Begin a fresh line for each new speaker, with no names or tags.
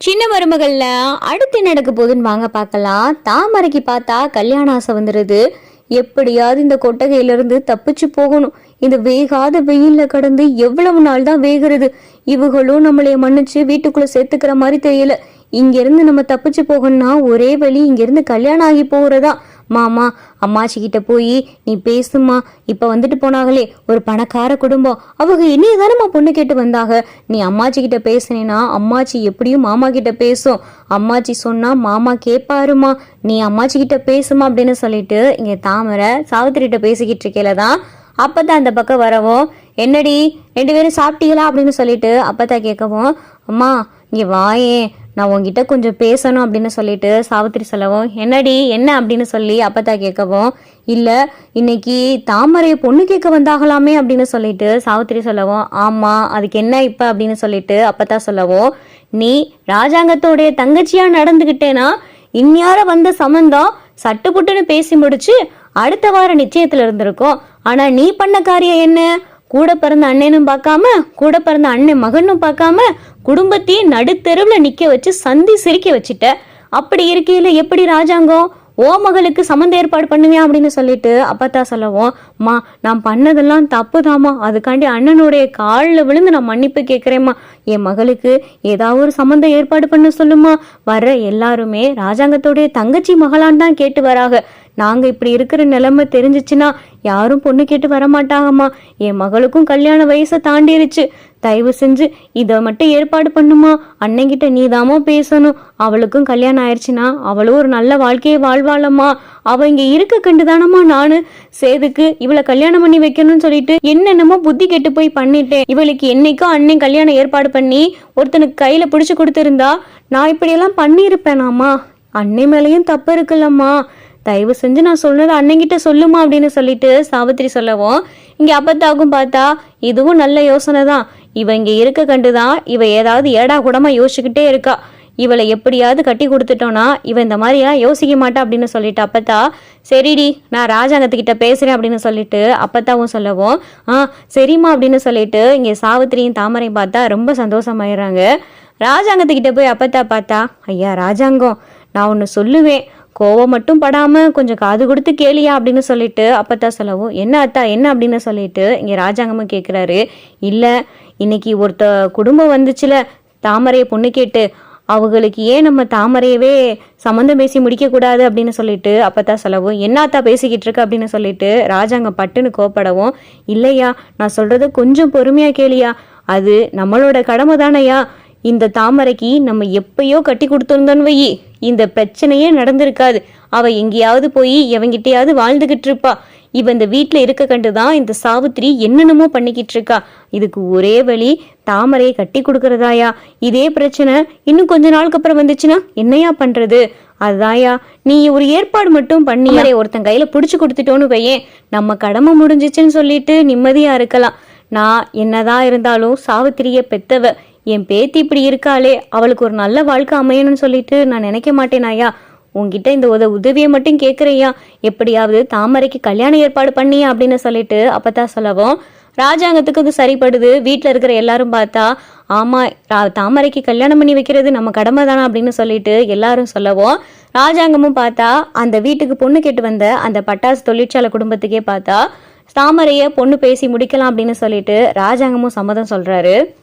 சின்ன மருமகள்ல அடுத்து நடக்க போகுதுன்னு வாங்க பார்க்கலாம். தாமரைக்கு பார்த்தா கல்யாண ஆசை வந்துடுது எப்படியாவது இந்த கொட்டகையிலிருந்து தப்பிச்சு போகணும். இந்த வேகாத வெயில்ல கடந்து எவ்வளவு நாள் தான் வேகிறது. இவங்களும் நம்மளைய மன்னிச்சு வீட்டுக்குள்ள சேர்த்துக்கிற மாதிரி தெரியல. இங்கிருந்து நம்ம தப்பிச்சு போகணும்னா ஒரே வழி இங்கிருந்து கல்யாணம் ஆகி போகிறதா மாமா அம்மாச்சி கிட்ட போய் நீ பேசுமா இப்ப வந்துட்டு போனாங்களே ஒரு பணக்கார குடும்பம். அவங்க என்னைய தானம்மா பொண்ணு கேட்டு வந்தாங்க. நீ அம்மாச்சி கிட்ட அம்மாச்சி எப்படியும் மாமா கிட்ட பேசும். அம்மாச்சி சொன்னா மாமா கேட்பாருமா நீ அம்மாச்சி கிட்ட பேசுமா அப்படின்னு சொல்லிட்டு இங்க தாமரை சாவித்திரிகிட்ட பேசிக்கிட்டு இருக்கையில தான் அப்பதான் அந்த பக்கம் வரவும் என்னடி ரெண்டு பேரும் சாப்பிட்டீங்களா? அப்படின்னு சொல்லிட்டு தான் கேட்கவும் அம்மா இங்க வாயேன். நான் உங்ககிட்ட கொஞ்சம் பேசணும் அப்படின்னு சொல்லிட்டு சாவித்திரி சொல்லவும் என்னடி என்ன அப்படின்னு சொல்லி அப்பத்தா கேட்கவும் இல்லை இன்னைக்கு தாமரையை பொண்ணு கேட்க வந்தாகலாமே அப்படின்னு சொல்லிட்டு சாவித்திரி சொல்லவும் ஆமாம் அதுக்கு என்ன இப்போ? அப்படின்னு சொல்லிட்டு அப்பத்தா சொல்லவும் நீ ராஜாங்கத்தோடைய தங்கச்சியாக நடந்துக்கிட்டேன்னா இந்நியார வந்த சம்மந்தம் சட்டுப்புட்டுன்னு பேசி முடிச்சு அடுத்த வார நிச்சயத்தில் இருந்திருக்கும். ஆனால் நீ பண்ண காரியம் என்ன? கூட பிறந்த அண்ணனும் பார்க்காம கூட பிறந்த அண்ணன் மகனும் பார்க்காம குடும்பத்தையே நடுத்தெருவில் நிற்க வச்சு சந்தி சிரிக்க வச்சுட்ட. அப்படி இருக்கையில் எப்படி ராஜாங்கம்? ஓ மகளுக்கு சம்மந்த ஏற்பாடு பண்ணுவேன் அப்படின்னு சொல்லிட்டு அப்பத்தா சொல்லவும் மா நான் பண்ணதெல்லாம் தப்புதாம்மா. அதுக்காண்டி அண்ணனுடைய காலில் விழுந்து நான் மன்னிப்பு கேட்குறேம்மா என் மகளுக்கு ஏதாவது ஒரு சம்மந்த ஏற்பாடு பண்ண சொல்லுமா வர்ற எல்லாருமே ராஜாங்கத்தோடைய தங்கச்சி மகளான் தான் கேட்டு வராங்க. நாங்க இப்படி இருக்கிற நிலைமை தெரிஞ்சிச்சுன்னா யாரும் பொண்ணு கேட்டு வர மாட்டாங்கம்மா என் மகளுக்கும் கல்யாண வயசை தாண்டிருச்சு. தயவு செஞ்சு இதை மட்டும் ஏற்பாடு பண்ணுமா? அண்ணங்கிட்ட நீதாம்மா பேசணும். அவளுக்கும் கல்யாணம் ஆயிடுச்சுன்னா அவளும் ஒரு நல்ல வாழ்க்கையை வாழ்வாளம்மா. அவள் இங்கே இருக்க கண்டுதானம்மா நானு? சேதுக்கு இவளை கல்யாணம் பண்ணி வைக்கணும்னு சொல்லிட்டு என்னென்னமோ புத்தி கெட்டு போய் பண்ணிட்டேன். இவளுக்கு என்னைக்கும் அண்ணன் கல்யாணம் ஏற்பாடு பண்ணி ஒருத்தனுக்கு கையில் பிடிச்சி கொடுத்துருந்தா நான் இப்படியெல்லாம் பண்ணியிருப்பேனாம்மா. அன்னை மேலேயும் தப்பு இருக்குல்லம்மா. தயவு செஞ்சு நான் சொன்னது அண்ணங்கிட்ட சொல்லுமா அப்படின்னு சொல்லிட்டு சாவித்திரி சொல்லவும் இங்கே அப்பத்தாக்கும் பார்த்தா இதுவும் நல்ல யோசனை தான். இவ இங்கே இருக்க கண்டுதான் இவ ஏதாவது ஏடா கூடமாக யோசிச்சுக்கிட்டே இருக்கா. இவளை எப்படியாவது கட்டி கொடுத்துட்டோன்னா இவன் இந்த மாதிரிலாம் யோசிக்க மாட்டா அப்படின்னு சொல்லிட்டு அப்பத்தா சரிடி நான் ராஜாங்கத்துக்கிட்ட பேசுறேன் அப்படின்னு சொல்லிட்டு அப்பத்தாவும் சொல்லவும் ஆ சரிம்மா அப்படின்னு சொல்லிட்டு இங்கே சாவித்திரியும் தாமரையும் பார்த்தா ரொம்ப சந்தோஷமாயிடுறாங்க. ராஜாங்கத்துக்கிட்ட போய் அப்பத்தா பார்த்தா ஐயா ராஜாங்கம் நான் ஒன்று சொல்லுவேன். கோவம் மட்டும் படாமல் கொஞ்சம் காது கொடுத்து கேளியா அப்படின்னு சொல்லிட்டு அப்பத்தா சொல்லவும் என்ன அத்தா என்ன? அப்படின்னு சொல்லிட்டு இங்கே ராஜாங்கமும் கேட்குறாரு இல்லை இன்னைக்கு ஒருத்த குடும்பம் வந்துச்சுல தாமரையை பொண்ணு கேட்டு அவங்களுக்கு ஏன் நம்ம தாமரையவே சம்மந்தம் பேசி முடிக்கக்கூடாது அப்படின்னு சொல்லிட்டு அப்பத்தா சொல்லவும் என்னத்தா பேசிக்கிட்டு இருக்கு? அப்படின்னு சொல்லிட்டு ராஜாங்கம் பட்டுன்னு கோப்படவும் இல்லையா நான் சொல்றத கொஞ்சம் பொறுமையா கேளியா அது நம்மளோட கடமை தானையா இந்த தாமரைக்கு நம்ம எப்பயோ கட்டி கொடுத்துருந்தோன்னு வையி. இந்த பிரச்சனையே நடந்திருக்காது. அவ எங்கேயாவது போய் எவங்கிட்டயாவது வாழ்ந்துகிட்டு இருப்பா. இவ இந்த வீட்டில் இருக்க கண்டுதான் இந்த சாவித்திரி என்னென்னமோ பண்ணிக்கிட்டு இருக்கா. இதுக்கு ஒரே வழி தாமரையை கட்டி கொடுக்கறதாயா? இதே பிரச்சனை இன்னும் கொஞ்ச நாளுக்கு அப்புறம் வந்துச்சுன்னா என்னையா பண்றது? அதாயா நீ ஒரு ஏற்பாடு மட்டும் பண்ணி ஒருத்தன் கையில புடிச்சு கொடுத்துட்டோன்னு வையேன். நம்ம கடமை முடிஞ்சிச்சுன்னு சொல்லிட்டு நிம்மதியா இருக்கலாம். நான் என்னதான் இருந்தாலும் சாவித்திரிய பெத்தவ என் பேத்தி இப்படி இருக்காளே அவளுக்கு ஒரு நல்ல வாழ்க்கை அமையணும்னு சொல்லிட்டு நான் நினைக்க மாட்டேனாயா உங்ககிட்ட இந்த உத உதவியை மட்டும் கேட்குறையா எப்படியாவது தாமரைக்கு கல்யாணம் ஏற்பாடு பண்ணியா அப்படின்னு சொல்லிட்டு அப்பதான் சொல்லவும் ராஜாங்கத்துக்கு அது சரிப்படுது. வீட்டில் இருக்கிற எல்லாரும் பார்த்தா ஆமா தாமரைக்கு கல்யாணம் பண்ணி வைக்கிறது நம்ம கடமை தானே அப்படின்னு சொல்லிட்டு எல்லாரும் சொல்லவும் ராஜாங்கமும் பார்த்தா அந்த வீட்டுக்கு பொண்ணு கேட்டு வந்த அந்த பட்டாசு தொழிற்சாலை குடும்பத்துக்கே பார்த்தா தாமரைய பொண்ணு பேசி முடிக்கலாம் அப்படின்னு சொல்லிட்டு ராஜாங்கமும் சம்மதம் சொல்றாரு.